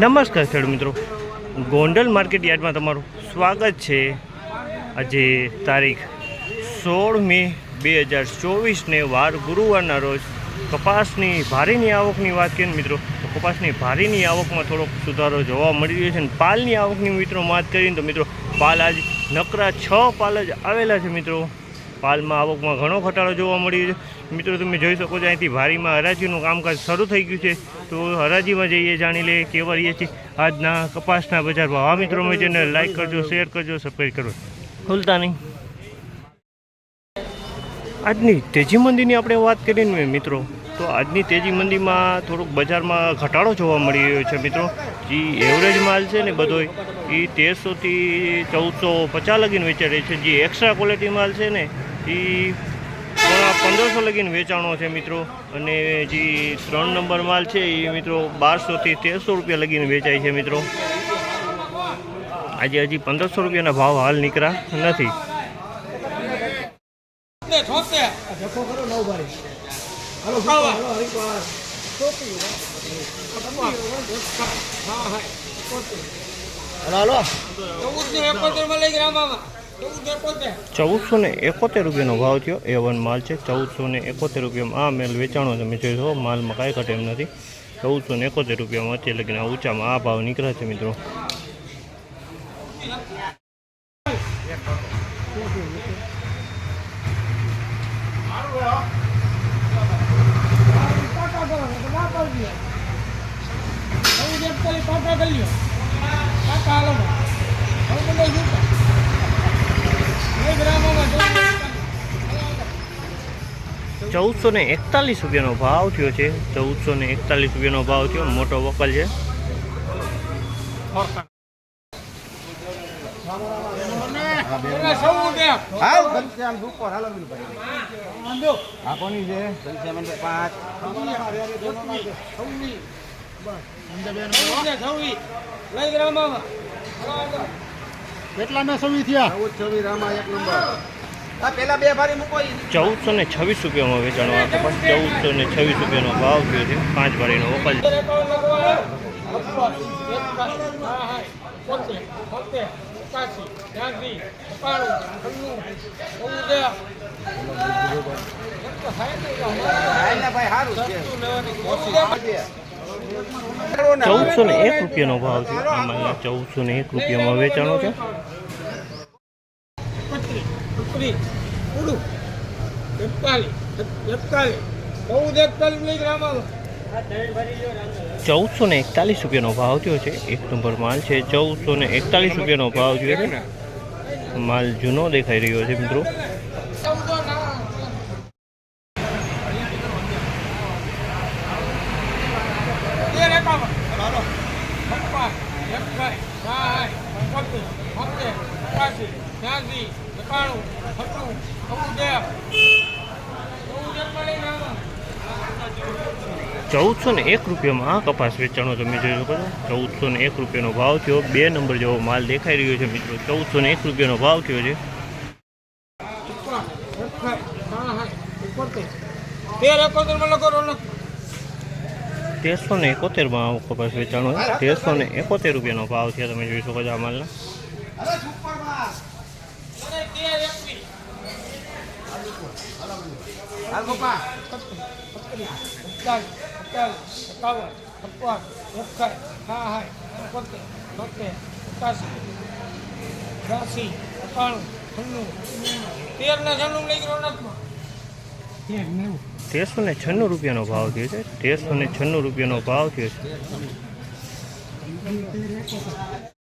નમસ્કાર ખેડૂત મિત્રો. ગોંડલ માર્કેટ યાર્ડમાં તમારું સ્વાગત છે. આજે તારીખ સોળ મે બે હજાર ચોવીસને વાર ગુરુવારના રોજ કપાસની ભારેની આવકની વાત કરીએ મિત્રો, તો કપાસની ભારેની આવકમાં થોડોક સુધારો જોવા મળી રહ્યો છે અને પાલની આવકની મિત્રો વાત કરીએ ને તો મિત્રો, પાલ આજ નકરા છ પાલ જ આવેલા છે મિત્રો. પાલમાં આવકમાં ઘણો ઘટાડો જોવા મળી રહ્યો છે. મિત્રો, તમે જોઈ શકો છો, અહીંથી ભારીમાં હરાજીનું કામકાજ શરૂ થઈ ગયું છે. તો હરાજીમાં જઈએ, જાણી લઈએ, કેવા રહીએ છીએ આજના કપાસના બજાર ભાવ. આ મિત્રો મેં ચેનલ લાઈક કરજો શેર કરજો સબસ્ક્રાઈબ કરજો ભૂલતા નહીં. આજની તેજી મંદીની આપણે વાત કરીએ ને મિત્રો, તો આજની તેજી મંદીમાં થોડુંક બજારમાં ઘટાડો જોવા મળી રહ્યો છે, મિત્રો. જે એવરેજ માલ છે ને બધો એ તેરસોથી ચૌદસો પચાસ લગીને વેચાઈ છે. જે એક્સ્ટ્રા ક્વોલિટી માલ છે ને એ પોણા પંદરસો લગીને વેચાણો છે મિત્રો. અને જે ત્રણ નંબર માલ છે એ મિત્રો બારસોથી તેરસો રૂપિયા લગીને વેચાય છે મિત્રો. આજે હજી પંદરસો રૂપિયાના ભાવ હાલ નીકળ્યા નથી. હાલો હાલો. હરિપાલ હા હા હાલો હાલો ચૌદ ને એકોતેરમાં લઈ ગયા ચૌદસો ને એકોતેર રૂપિયાનો ભાવ થયો એ વન માલ છે ચૌદસો ને એકોતેર રૂપિયામાં આ મેલ વેચાણો તમે જોઈ માલમાં કાંઈ ઘટે એમ નથી। ચૌદસો ને એકોતેર રૂપિયામાં અત્યારે લગીને ઊંચામાં આ ભાવ નીકળે છે મિત્રો। પાટા કરી લ્યો પાટા હાલો હવે બધા જીતા લઈ ગયા મામા ચૌદસો ને એકતાલીસ રૂપિયાનો ભાવ થયો છે. ચૌદસો ને એકતાલીસ રૂપિયાનો ભાવ થયો. મોટો વકલ છે. કેટલા ના સવી થયા? રામા એક નંબર. ચૌદસો ને છવ્વીસ રૂપિયામાં વેચાણો ચૌદસો ને છવ્વીસ રૂપિયાનો ભાવ થયો છે. પાંચ ભરીનો છે. ચૌદસો ને એક રૂપિયાનો ભાવ છે. આમાં ચૌદસો ને એક રૂપિયામાં વેચાણો છે. ચૌદસો ને એકતાલીસ રૂપિયાનો ભાવ થયો છે. એક નંબર માલ છે. ચૌદસો ને એકતાલીસ રૂપિયાનો ભાવ થયો છે. માલ જૂનો દેખાઈ રહ્યો છે મિત્રો. ચૌદસો ને એક રૂપિયામાં આ કપાસ વેચાણો તમે જોઈ શકો છો. ચૌદસો ને એક રૂપિયાનો ભાવ થયો. બે નંબર જેવો માલ દેખાઈ રહ્યો છે મિત્રો. ચૌદસો ને એક રૂપિયાનો ભાવ થયો છે. તેરસો ને એકોતેરમાં કપાસ વેચાણો છે તેરસો ને એકોતેર રૂપિયાનો ભાવ થયો. તમે જોઈ શકો છો આ માલના અને તેર એકવીસ હાલ ગોપા એકસઠ હા હા એકોતેર તોતેર છન્નું તેર ને છન્નું રૂપિયાનો ભાવ થયો છે. તેરસો ને છન્નું રૂપિયાનો ભાવ થયો છે.